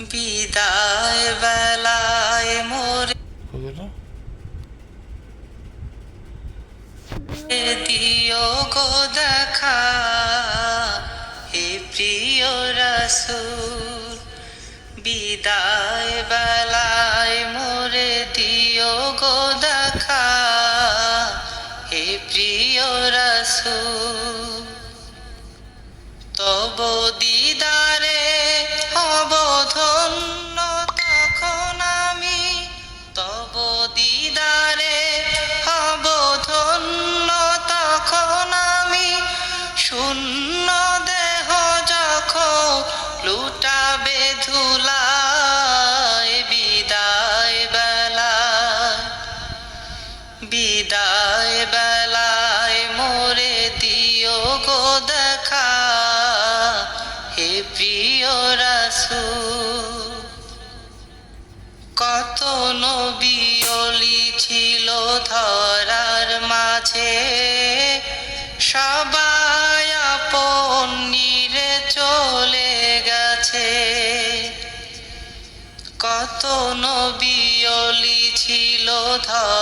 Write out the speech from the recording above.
বিদায় বেলায় মোরে দিও গো দেখা হে প্রিয় রসুল। বিদায় বেলায় মোরে দিও গো দেখা হে প্রিয় রসুল। তব দিদারে বিদায় বেলায় মোরে দিও গো দেখা। হে প্রিয় রাসু কত নবিয়লি ছিল ধরার মাঝে। সবাই আপন নিরে চলে গেছে। কত নবিয়লি ছিল ধরার